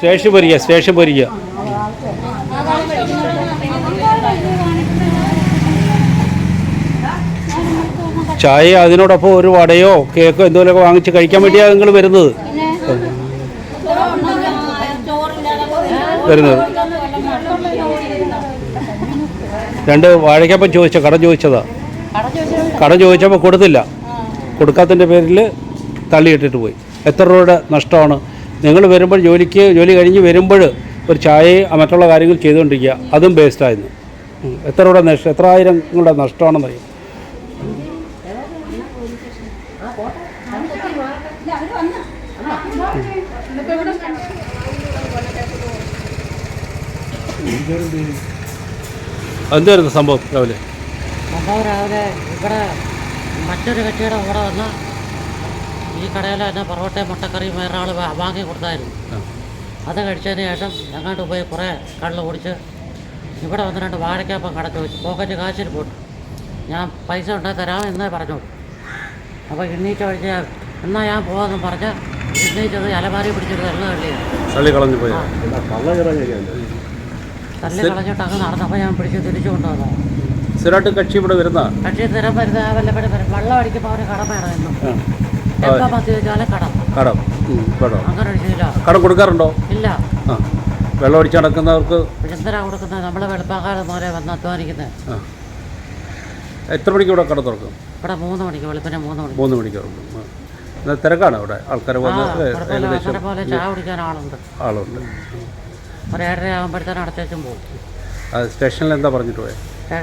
Station വരിക station ചായ അതിനോടൊപ്പം ഒരു വടയോ കേക്കോ എന്തെങ്കിലുമൊക്കെ വാങ്ങിച്ച് കഴിക്കാൻ വേണ്ടിയാണ് നിങ്ങൾ വരുന്നത്? വരുന്നത്. രണ്ട് വാഴയ്ക്കപ്പം ചോദിച്ച കടം ചോദിച്ചതാ. കടം ചോദിച്ചപ്പോൾ കൊടുത്തില്ല. കൊടുക്കാത്തതിന്റെ പേരിൽ തള്ളിയിട്ടിട്ട് പോയി. എത്ര രൂപയുടെ നഷ്ടമാണ്? നിങ്ങൾ വരുമ്പോൾ ജോലിക്ക് ജോലി കഴിഞ്ഞ് വരുമ്പോൾ ഒരു ചായയും മറ്റുള്ള കാര്യങ്ങൾ ചെയ്തുകൊണ്ടിരിക്കുക. അതും വേസ്റ്റായിരുന്നു. എത്ര രൂപ നഷ്ടം എത്ര ആയിരങ്ങളുടെ നഷ്ടമാണെന്ന് അറിയാം. എന്തായിരുന്നു സംഭവം രാവിലെ? സംഭവം രാവിലെ ഇവിടെ മറ്റൊരു കെട്ടിയുടെ കൂടെ വന്ന് ഈ കടയിൽ തന്നെ പൊറോട്ടയും മുട്ടക്കറിയും വേറൊരാൾ വാങ്ങി കൊടുത്തായിരുന്നു. അത് കഴിച്ചതിന് ശേഷം എങ്ങോട്ട് പോയി കുറേ കള്ള് കുടിച്ച് ഇവിടെ വന്ന് രണ്ട് വാഴക്കപ്പം കട ചോദിച്ചു. പോക്കറ്റ് കാശിൽ പോട്ടു. ഞാൻ പൈസ ഉണ്ടായി തരാം എന്നേ പറഞ്ഞു അപ്പോൾ എണ്ണീറ്റ് കഴിച്ച് എന്നാൽ ഞാൻ പോകാമെന്ന് പറഞ്ഞ് എണ്ണീറ്റത് അലമാരി പിടിച്ചിട്ട് തള്ളു തള്ളിയാണ് തള്ളി കളഞ്ഞു പോയി. തള്ളി കളഞ്ഞിട്ട് അങ്ങ് നടന്നപ്പോൾ ഞാൻ പിടിച്ച് തിരിച്ചു കൊണ്ടുവന്നതാണ് സ്ഥിരമായിട്ട് കക്ഷി ഇവിടെ വരുന്ന കക്ഷി സ്ഥിരം വരുന്ന വല്ലപ്പോഴും വരും വെള്ളം അടിക്കുമ്പോൾ അവന് കടം എപ്പോൾ കടം. കടം. കടം. അങ്ങനെ ഒരു ശീലം. കടം കൊടുക്കാറുണ്ടോ? ഇല്ല. ആ. വെള്ളം അടിച്ച് നടക്കുന്നവർക്ക് എന്തിനാ കൊടുക്കുന്നത് നമ്മൾ വെളുപ്പാക്കാലം മുതലേ വന്ന് അധ്വാനിക്കുന്നത് ആ. എത്ര മണിക്ക് ഇവിടെ കട തുറക്കും? ഇവിടെ മൂന്ന് മണിക്ക് വെളുപ്പിനെ മൂന്ന് മണിക്ക്. മൂന്ന് മണിക്ക് തുറക്കും. ആ. എന്നാൽ തിരക്കാണ് ഇവിടെ ആൾക്കാർ ആ വന്ന് കുഴപ്പമില്ല ഏകദേശം പോലെ ചായ കുടിക്കാൻ ആളുണ്ട്. ആളുണ്ട്. ഒരു ഏഴര ആകുമ്പോഴത്തേനും അടച്ചേച്ചും പോകും. ആ സ്റ്റേഷനിൽ എന്താ പറഞ്ഞിട്ട് പോയത് കൈ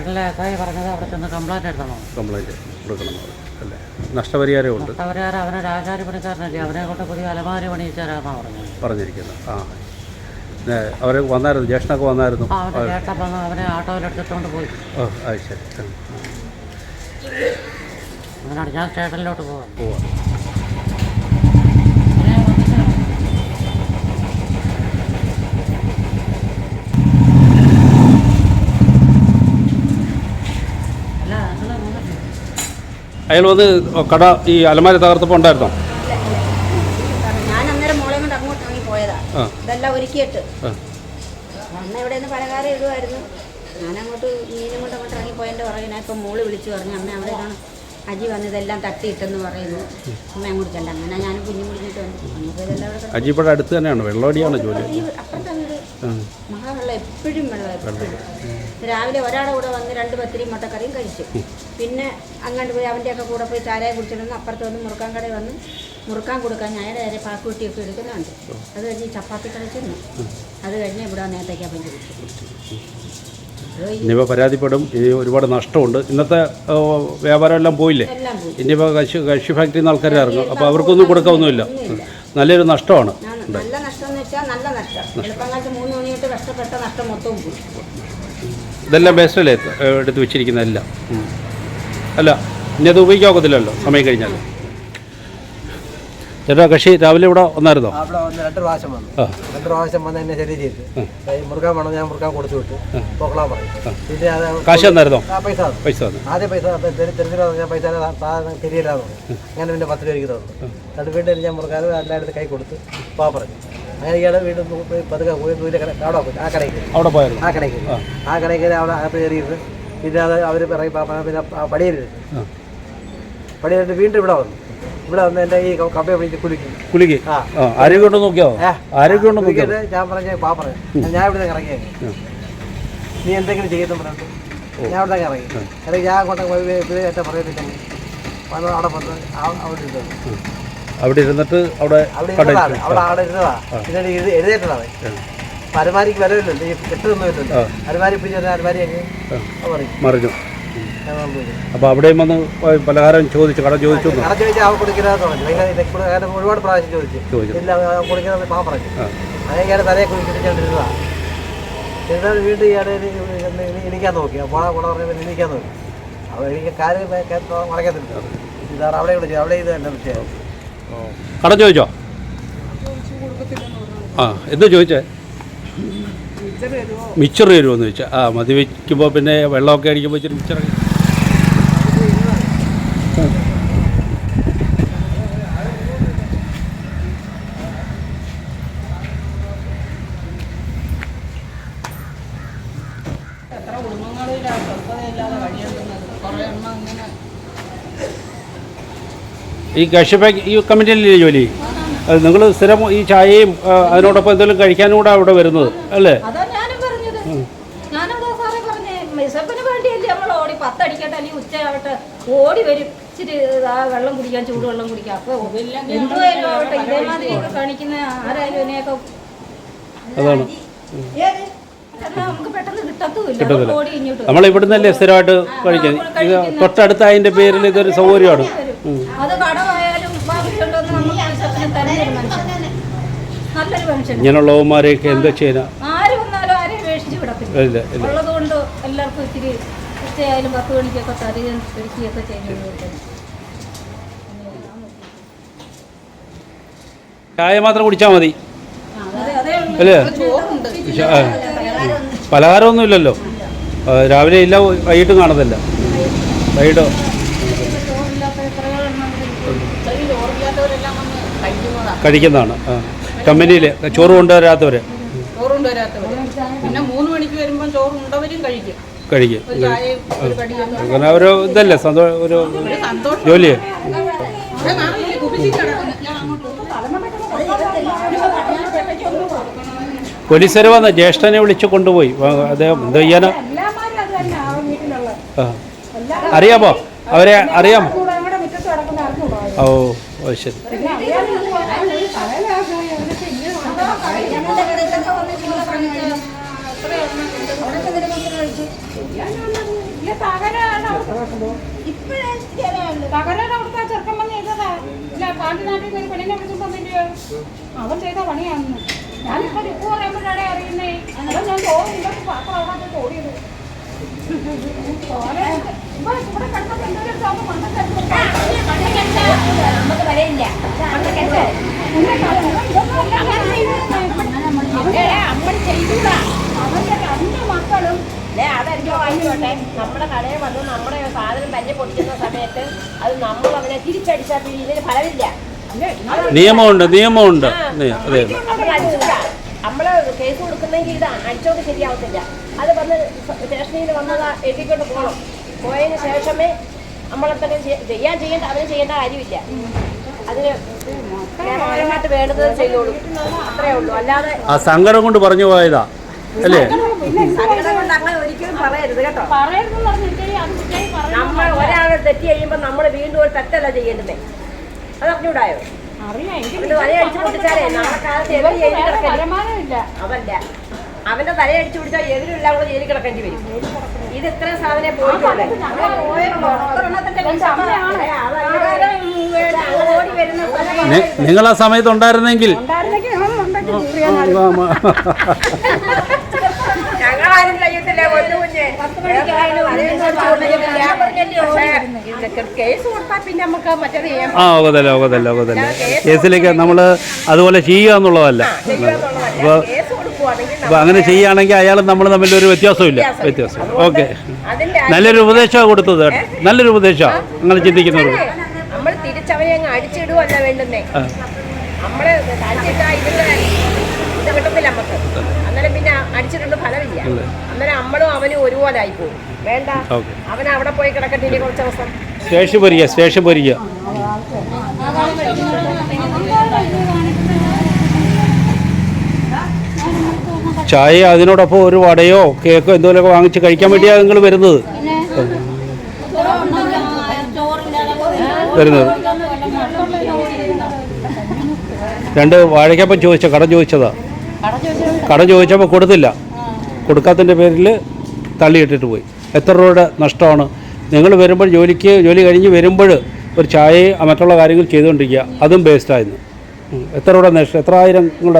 പറഞ്ഞത് അവിടെ ചെന്ന് കംപ്ലൈന്റ് എടുത്തണം കംപ്ലൈന്റ് കൊടുക്കണം അല്ലേ? നഷ്ടപരിഹാരം ഉണ്ട് അവരാരും അവനെ രാജാരി പണിക്കാരനല്ലേ? അവനെ കൊണ്ട് പുതിയ അലമാരി പണിയിച്ചു തരാമെന്നാണ് പറഞ്ഞത്. പറഞ്ഞിരിക്കുന്നത്. ആ. അവർ വന്നായിരുന്നു? ജ്യേഷ്ഠനൊക്കെ വന്നായിരുന്നു? ആ അവന്റെ ചേട്ടൻ വന്ന് അവനെ ഓട്ടോയിലെടുത്തിട്ടുകൊണ്ട് പോയി. ഓ അത് ശരി. അങ്ങനെയാണ് ഞാൻ സ്റ്റേഷനിലോട്ട് പോവാം. പോവാം അല്ല നിങ്ങൾ അയാൾ വന്ന് കട ഈ അലമാരി തകർത്തപ്പോൾ ഉണ്ടായിരുന്നോ? ഞാൻ അന്നേരം മോളെ കൊണ്ട് അങ്ങോട്ട് ഇറങ്ങി പോയതാ. ആ. ഇതെല്ലാം ഒരുക്കിയിട്ട്. ആ. അമ്മ ഇവിടെ നിന്ന് പലകാരം ഇടുമായിരുന്നു ഞാൻ അങ്ങോട്ട് മീനും കൊണ്ട് അങ്ങോട്ട് ഇറങ്ങി പോയതിന്റെ പുറകെ. ഞാൻ ഇപ്പം മോൾ വിളിച്ചു പറഞ്ഞു അമ്മ അവിടെ അജി വന്ന് ഇതെല്ലാം തട്ടിയിട്ടെന്ന് പറയുന്നു. അമ്മ അങ്ങോട്ട് ചെല്ലാം. അങ്ങനെ ഞാനും കുഞ്ഞും കുടിച്ചിട്ട് വന്നു. നമുക്ക് ഇതെല്ലാം ഇവിടെ കിടന്നു. അജിപ്പടെ അടുത്ത് തന്നെയാണ്? വെള്ളമടിയാണ് ജോലി? ഈ അപ്പുറത്തെ വീട് ആ. മഹാവെള്ളം എപ്പോഴും വെള്ളം എപ്പോഴും രാവിലെ ഒരാളുടെ കൂടെ വന്ന് രണ്ട് പത്തിരിയും മുട്ടക്കറിയും കഴിച്ചു. പിന്നെ അങ്ങോട്ട് പോയി അവന്റെയൊക്കെ കൂടെ പോയി ചാരായ കുടിച്ചിരുന്ന് അപ്പുറത്ത് വന്ന് മുറുക്കാൻ കടയിൽ വന്ന് മുറുക്കാൻ കൊടുക്കാൻ ഞാൻ നേരെ പാക്കുട്ടിയൊക്കെ എടുക്കുന്നുണ്ട്. അത് കഴിഞ്ഞ് ചപ്പാത്തി കളിച്ചിരുന്നു അത് കഴിഞ്ഞ് ഇവിടെ നേരത്തേക്കാ അപ്പം ഈ ഇനിയിപ്പോൾ പരാതിപ്പെടും. ഇനി ഒരുപാട് നഷ്ടമുണ്ട്. ഇന്നത്തെ വ്യാപാരം എല്ലാം പോയില്ലേ ഇനിയിപ്പോൾ കശി കശി ഫാക്ടറിയിൽ നിന്ന് ആൾക്കാർ ഇറങ്ങും. അപ്പോൾ അവർക്കൊന്നും കൊടുക്കാനൊന്നുമില്ല ഉം. നല്ലൊരു നഷ്ടമാണ്. നല്ല നഷ്ടം എന്ന് വെച്ചാൽ നല്ല നഷ്ടം. എളുപ്പങ്ങാലത്ത് മൂന്ന് മണിയിട്ട് കഷ്ടപ്പെട്ട നഷ്ടം മൊത്തവും പോയി. ഇതെല്ലാം വേസ്റ്റല്ലേ എടുത്ത് വെച്ചിരിക്കുന്നതെല്ലാം. അല്ല ഇനി അത് ഉപയോഗിക്കാൻ ഒക്കത്തില്ലല്ലോ സമയം കഴിഞ്ഞാൽ ചേട്ടാ കക്ഷി രാവിലെ ഇവിടെ വന്നായിരുന്നോ? അവിടെ വന്ന് രണ്ട് പ്രാവശ്യം വന്നു. രണ്ട് പ്രാവശ്യം വന്ന് എന്നെ ശരി ചെയ്തു. ഈ മുറുക്കാൻ വേണം ഞാൻ മുറുക്കാൻ കൊടുത്തു വിട്ടു. പോക്കളാൻ പറയും പിന്നെ അത് കാശ് തന്നായിരുന്നോ? ആ പൈസ തന്നു. പൈസ തന്നു. ആദ്യം പൈസ തിരിച്ചില്ല ഞാൻ പൈസ തിരിയില്ലാന്ന് പറഞ്ഞു. അങ്ങനെ പിന്നെ പത്ത് രൂപയ്ക്ക് തന്നു. അത് വീണ്ടും ഞാൻ മുറുക്കാനും എല്ലായിടത്തും കൈ കൊടുത്ത് പോകാൻ പറഞ്ഞു. അങ്ങനെ ഇയാളെ വീണ്ടും പോയി പതുക്കെ പോയി ദൂരെ കട അവിടെ പോയി. ആ കടയ്ക്ക് അവിടെ പോയായിരുന്നു. ആ കടയ്ക്ക് ആ. കടയ്ക്ക് അവിടെ അകത്ത് കയറിയിരുന്നു. പിന്നെ അത് അവർ പറയും പാ- പാ- പിന്നെ ആ. പടിയരുത് വീണ്ടും ഇവിടെ വന്നു. ഇവിടെ വന്ന് എന്റെ ഈ കപ്പയെ പിടിച്ച് കുലുക്കി. കുലുക്കി? ആരോഗ്യം ഉണ്ടോ നോക്കിയോ? ആരോഗ്യം ഉണ്ടോ നോക്കിയോ? ഞാൻ പറഞ്ഞ പാ പറഞ്ഞു. ഞാൻ ഇവിടെ ഇറങ്ങിയത് നീ എന്തെങ്കിലും ചെയ്യുന്നു പറഞ്ഞു ഞാൻ അവിടെ ഇറങ്ങി. അല്ലെങ്കിൽ ഞാൻ അങ്ങോട്ട് ഏറ്റ പറയത്തില്ലെങ്കിൽ വന്ന് അവിടെ വന്ന് അവിടെ ഇരുന്നു. അവിടെ ഇരുന്നിട്ട് അവിടെ അവിടെ അവിടെ ഇരുന്നതാ. പിന്നെ ഇത് എഴുതേറ്റതാണ് വിലവില്ലല്ലോ ഈ കെട്ടൊന്നും ഇല്ലല്ലോ. അലമാരി പിടിച്ച അരമാരി അങ്ങ് മറിഞ്ഞു. അപ്പോൾ അവിടെയും വന്ന് പലഹാരം ചോദിച്ചു കട ചോദിച്ചു. കട ചോദിച്ചാൽ ഒരുപാട് പ്രാവശ്യം ചോദിച്ചു. ഇല്ല അവൻ കൊടുക്കുന്നത് പാ പറഞ്ഞു. ആ. അങ്ങനെ ഇയാളെ തലയെ കുഴിച്ചിട്ടിരുന്നതാ എന്നിട്ട് വീണ്ടും എനിക്കാൻ നോക്കി. കൂടെ എനിക്കാൻ നോക്കി. അവ എനിക്ക് കാര്യം മറക്കത്തില്ല ഇതാണ് അവിടെ വിളിച്ചത്. അവിടെ ഇത് തന്നെ വിഷയം കട ചോദിച്ചോ? ആ എന്ത് ചോദിച്ചേ? മിച്ചർ വരുമോ? എന്ന് ചോദിച്ചാൽ ആ മതി. വയ്ക്കുമ്പോൾ പിന്നെ വെള്ളമൊക്കെ അടിക്കുമ്പോൾ ഇച്ചിരി മിച്ചർ ഈ കശുപാക്ക് ഈ കമ്മിറ്റിയിലെ ജോലി? നിങ്ങൾ സ്ഥിരം ഈ ചായയും അതിനോടൊപ്പം എന്തെങ്കിലും കഴിക്കാനും കൂടെ അവിടെ വരുന്നത് അല്ലേ? വിശപ്പിന് വേണ്ടിയല്ലേ നമ്മൾ ഓടി? പത്തടിക്കട്ടെ അല്ലെങ്കിൽ ഉച്ചയാവട്ടെ ഓടി വരും. ഇച്ചിരി ആ വെള്ളം കുടിക്കാൻ ചൂടുവെള്ളം കുടിക്കാം. അപ്പൊ എന്തുവായാലും ആവട്ടെ ഇതേമാതിരിയൊക്കെ കാണിക്കുന്ന ആരായാലും ഇതിനെയൊക്കെ അതാണ്. നമ്മൾ ഇവിടുന്നല്ലേ സ്ഥിരമായിട്ട് കഴിക്കുന്നത് ഇത് തൊട്ടടുത്തതിന്റെ പേരിൽ ഇതൊരു സൗകര്യമാണ്. ഇങ്ങനെയുള്ളവന്മാരെയൊക്കെ എന്താ കടമായാലും ഇല്ല ഇല്ല. എല്ലാവർക്കും ഇത്തിരി ഉച്ചയായാലും പത്ത് മണിക്കൊക്കെ തരുകയും ഒരുക്കുകയൊക്കെ ചെയ്യുന്നത് ചായ മാത്രം കുടിച്ചാൽ മതി. അതെ അതേ ഉള്ളൂ. അല്ലേ. പലഹാരമൊന്നും ഇല്ലല്ലോ രാവിലെ ഇല്ല വൈകിട്ടും കാണത്തില്ല. വൈകിട്ടോ? കഴിക്കുന്നതാണ്. കമ്പനിയിലെ കമ്പനിയിൽ ചോറ് കൊണ്ടുവരാത്തവർ ചോറ് വരാത്തവർ പിന്നെ മൂന്ന് മണിക്ക് വരുമ്പോൾ ചോറ് ഉണ്ടവരും കഴിക്കും. അങ്ങനെ ഒരു ഇതല്ലേ? സന്തോഷം ഒരു ഒരു സന്തോഷം. ജോലി ഇവിടെ നാളെ കുപ്പിച്ചിട്ട് കിടക്കുന്നു. ഞാൻ അങ്ങോട്ട് പോലീസുകാർ വന്ന ജ്യേഷ്ഠനെ വിളിച്ച് കൊണ്ടുപോയി. അദ്ദേഹം എന്ത് ചെയ്യാനോ? അറിയാമോ? അവരെ അറിയാമോ? ഓ ഓ ശരി. തകരാറ് അവിടുത്തെ ചെറുക്കൻ വന്ന് ചെയ്തതാ. ഇല്ല പാണ്ടി നാട്ടിൽ നിന്ന് ഒരു പെണ്ണിനെ വിളിച്ചിട്ട് വന്നില്ലയോ? അവൻ ചെയ്ത പണിയാണെന്ന്. ഞാനിപ്പോ ഇപ്പൊ പറയുമ്പോഴാണ് അറിയുന്നേ? അതാ ഞാൻ തോന്നില്ല പാത്രം അവിടെ തോടിയത് ഇവിടെ കിടന്നപ്പോ എന്തൊരു മണ്ടത്തരം നമുക്ക് വരയില്ല അവന്റെ രണ്ട് മക്കളും വാങ്ങിക്കോട്ടെ നമ്മുടെ കടയിൽ വന്ന് നമ്മുടെ സാധനം തന്നെ പൊട്ടിക്കുന്ന സമയത്ത് അത് നമ്മൾ അവനെ തിരിച്ചടിച്ചാൽ പിന്നെ ഇതിന് ഫലമില്ല. നിയമമുണ്ട് നിയമമുണ്ട്. അതെ നമ്മൾ കേസ് കൊടുക്കുന്നെങ്കിൽ ഇതാണ് അടിച്ചോണ്ട് ശരിയാവത്തില്ല. അത് വന്ന് സ്റ്റേഷനിൽ വന്നത് എഴുതിക്കൊണ്ട് പോകണം പോയതിന് ശേഷമേ നമ്മളെത്തന്നെ ചെയ്യാൻ ചെയ്യേണ്ട അവന് ചെയ്യേണ്ട കാര്യമില്ല. അതിന് വേണ്ടത് ചെയ്തോളൂ. അത്രേ ഉള്ളൂ. അല്ലാതെ ആ സങ്കടം കൊണ്ട് പറഞ്ഞു പോയതാ. അല്ലേ? നമ്മൾ ഒരാൾ തെറ്റ് കഴിയുമ്പോൾ നമ്മൾ വീണ്ടും ഒരു തെറ്റല്ല ചെയ്യേണ്ടത്. അത് അറിഞ്ഞൂടായോ തലയടിച്ചു കാലത്ത് ജയിലിൽ അവല്ല അവന്റെ. തലയടിച്ചു പിടിച്ചാൽ എതിരെല്ലാം കൂടെ ജയിലിൽ കിടക്കേണ്ടി വരും. ഇത് ഇത്ര സാധനം പോയിട്ടുള്ളേ. ഓടി വരുന്ന നിങ്ങൾ ആ സമയത്ത് ഉണ്ടായിരുന്നെങ്കിൽ ഞങ്ങളാരും ചെയ്യത്തില്ല കൊച്ചു കുഞ്ഞ് കേസ് കൊടുത്താൽ പിന്നെ നമുക്ക് മറ്റേത് ചെയ്യാൻ ആ ഒക്കതല്ല ഒക്കതല്ല ഒക്കതല്ല കേസിലേക്ക് നമ്മൾ അതുപോലെ ചെയ്യുക എന്നുള്ളതല്ല. അപ്പോൾ അപ്പോൾ അങ്ങനെ ചെയ്യുകയാണെങ്കിൽ അയാൾ നമ്മൾ തമ്മിൽ ഒരു വ്യത്യാസമില്ല. വ്യത്യാസം. ഓക്കെ. നല്ലൊരു ഉപദേശമാണ് കൊടുത്തത് കേട്ടോ. നല്ലൊരു ഉപദേശമാണ് നിങ്ങൾ ചിന്തിക്കുന്നവർക്ക് നമ്മൾ തിരിച്ചവനെ അങ്ങ് അടിച്ചിടുവല്ല വേണ്ടുന്നേ നമ്മൾ അടിച്ചിട്ടാ നമുക്ക്. അന്നേരം പിന്നെ അടിച്ചിട്ടുണ്ട് ഫലമില്ല. അന്നേരം നമ്മളും അവനും ഒരുപോലെ ആയി പോകും വേണ്ട അവൻ അവിടെ പോയി കിടക്കട്ടെ ഇനി കുറച്ച് ദിവസം? സ്റ്റേഷൻ ഭരിക്കുക സ്റ്റേഷൻ ഭരിക്കുക ചായ അതിനോടൊപ്പം ഒരു വടയോ കേക്കോ എന്തെങ്കിലുമൊക്കെ വാങ്ങിച്ച് കഴിക്കാൻ വേണ്ടിയാണ് നിങ്ങൾ വരുന്നത്? വരുന്നത്. രണ്ട് വാഴയ്ക്കപ്പം ചോദിച്ച കടം ചോദിച്ചതാ. കടം ചോദിച്ചപ്പോൾ കൊടുത്തില്ല. കൊടുക്കാത്തതിന്റെ പേരിൽ തള്ളിയിട്ടിട്ട് പോയി. എത്ര രൂപയുടെ നഷ്ടമാണ്? നിങ്ങൾ വരുമ്പോൾ ജോലിക്ക് ജോലി കഴിഞ്ഞ് വരുമ്പോൾ ഒരു ചായയും മറ്റുള്ള കാര്യങ്ങൾ ചെയ്തുകൊണ്ടിരിക്കുക. അതും വേസ്റ്റായിരുന്നു. എത്ര രൂപയുടെ നഷ്ടം എത്ര ആയിരങ്ങളുടെ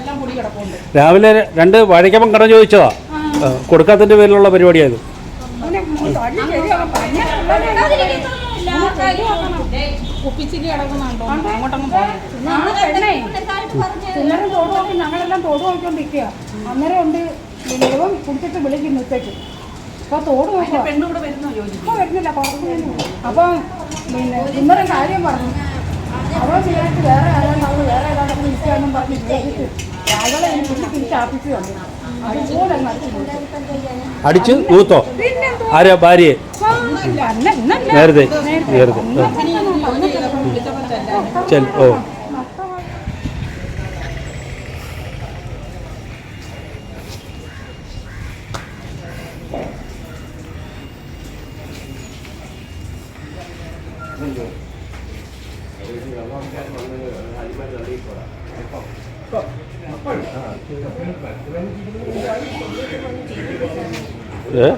എല്ലാം പൊടി രാവിലെ രണ്ട് വാഴയ്ക്കപ്പം കടം ചോദിച്ചതാ. കൊടുക്കാത്തതിന്റെ പേരിലുള്ള പരിപാടിയായിരുന്നു. പിള്ളേരും തോട് നോക്കി ഞങ്ങളെല്ലാം തോട് നോക്കിക്കൊണ്ടിരിക്കുക അന്നേരം ഉണ്ട് ദൈവം കുടിച്ചിട്ട് വിളിക്കും ഉച്ചയ്ക്ക്. അപ്പൊ തോട് നോക്കുക ഇപ്പൊ വരുന്നില്ല അപ്പം പിന്നെ ഇന്നലെ കാര്യം പറഞ്ഞു. അവളെ ചെയ്യാനായിട്ട് വേറെ ആരാണ്ട് അവൾ വേറെ ഏതാണ്ട് ഇരിക്കാന്നും പറഞ്ഞ് ചോദിച്ചിട്ട് രാവിലെ ഈ അങ്ങ് അടിച്ചു ഊത്തോ? ആരാ ഭാര്യയെ? ഇന്നല്ല. നേരത്തെ നേരത്തെ. ആ. വിളിച്ചപ്പോൾ ചെല്ലാൻ ചെൽ ഓ ഏ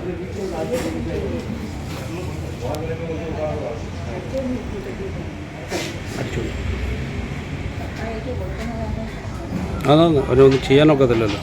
അടിച്ചു അതാണ് അവരൊന്നും ചെയ്യാനൊക്കത്തില്ലല്ലോ.